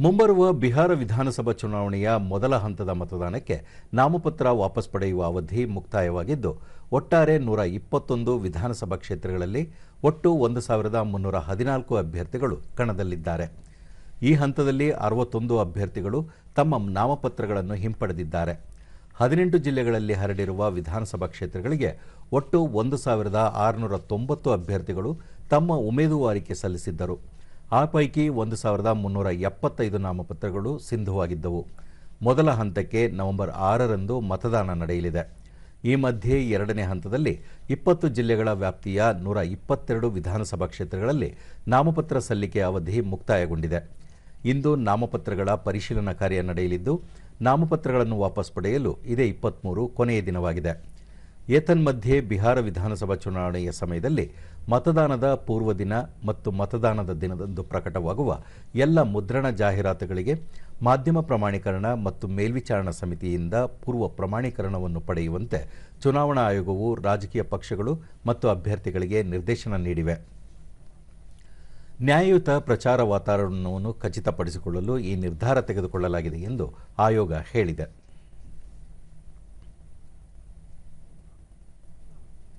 ಮುಂಬರುವ ಬಿಹಾರ ವಿಧಾನಸಭಾ ಚುನಾವಣೆಯ ಮೊದಲ ಹಂತದ ಮತದಾನಕ್ಕೆ ನಾಮಪತ್ರ ವಾಪಸ್ ಪಡೆಯುವ ಅವಧಿ ಮುಕ್ತಾಯವಾಗಿದ್ದು, ಒಟ್ಟಾರೆ ನೂರ ಇಪ್ಪತ್ತೊಂದು ವಿಧಾನಸಭಾ ಕ್ಷೇತ್ರಗಳಲ್ಲಿ ಒಟ್ಟು ಒಂದು ಸಾವಿರದ ಮುನ್ನೂರ ಹದಿನಾಲ್ಕು ಅಭ್ಯರ್ಥಿಗಳು ಕಣದಲ್ಲಿದ್ದಾರೆ. ಈ ಹಂತದಲ್ಲಿ ಅರವತ್ತೊಂದು ಅಭ್ಯರ್ಥಿಗಳು ತಮ್ಮ ನಾಮಪತ್ರಗಳನ್ನು ಹಿಂಪಡೆದಿದ್ದಾರೆ. ಹದಿನೆಂಟು ಜಿಲ್ಲೆಗಳಲ್ಲಿ ಹರಡಿರುವ ವಿಧಾನಸಭಾ ಕ್ಷೇತ್ರಗಳಿಗೆ ಒಟ್ಟು ಒಂದು ಸಾವಿರದ ಆರುನೂರ ತೊಂಬತ್ತು ಅಭ್ಯರ್ಥಿಗಳು ತಮ್ಮ ಉಮೇದುವಾರಿಕೆ ಸಲ್ಲಿಸಿದ್ದರು. ಆ ಪೈಕಿ ಒಂದು ಸಾವಿರದ ಮುನ್ನೂರ ಎಪ್ಪತ್ತೈದು ನಾಮಪತ್ರಗಳು ಸಿಂಧುವಾಗಿದ್ದವು. ಮೊದಲ ಹಂತಕ್ಕೆ ನವೆಂಬರ್ ಆರರಂದು ಮತದಾನ ನಡೆಯಲಿದೆ. ಈ ಮಧ್ಯೆ ಎರಡನೇ ಹಂತದಲ್ಲಿ ಇಪ್ಪತ್ತು ಜಿಲ್ಲೆಗಳ ವ್ಯಾಪ್ತಿಯ ನೂರ ಇಪ್ಪತ್ತೆರಡು ವಿಧಾನಸಭಾ ಕ್ಷೇತ್ರಗಳಲ್ಲಿ ನಾಮಪತ್ರ ಸಲ್ಲಿಕೆ ಅವಧಿ ಮುಕ್ತಾಯಗೊಂಡಿದೆ. ಇಂದು ನಾಮಪತ್ರಗಳ ಪರಿಶೀಲನಾ ಕಾರ್ಯ ನಡೆಯಲಿದ್ದು, ನಾಮಪತ್ರಗಳನ್ನು ವಾಪಸ್ ಪಡೆಯಲು ಇದೇ ಇಪ್ಪತ್ತ್ಮೂರು ಕೊನೆಯ ದಿನವಾಗಿದೆ. ಏತನ್ಮಧ್ಯೆ ಬಿಹಾರ ವಿಧಾನಸಭಾ ಚುನಾವಣೆಯ ಸಮಯದಲ್ಲಿ ಮತದಾನದ ಪೂರ್ವ ದಿನ ಮತ್ತು ಮತದಾನದ ದಿನದಂದು ಪ್ರಕಟವಾಗುವ ಎಲ್ಲ ಮುದ್ರಣ ಜಾಹೀರಾತುಗಳಿಗೆ ಮಾಧ್ಯಮ ಪ್ರಮಾಣೀಕರಣ ಮತ್ತು ಮೇಲ್ವಿಚಾರಣಾ ಸಮಿತಿಯಿಂದ ಪೂರ್ವ ಪ್ರಮಾಣೀಕರಣವನ್ನು ಪಡೆಯುವಂತೆ ಚುನಾವಣಾ ಆಯೋಗವು ರಾಜಕೀಯ ಪಕ್ಷಗಳು ಮತ್ತು ಅಭ್ಯರ್ಥಿಗಳಿಗೆ ನಿರ್ದೇಶನ ನೀಡಿವೆ. ನ್ಯಾಯಯುತ ಪ್ರಚಾರ ವಾತಾವರಣವನ್ನು ಖಚಿತಪಡಿಸಿಕೊಳ್ಳಲು ಈ ನಿರ್ಧಾರ ತೆಗೆದುಕೊಳ್ಳಲಾಗಿದೆ ಎಂದು ಆಯೋಗ ಹೇಳಿದೆ.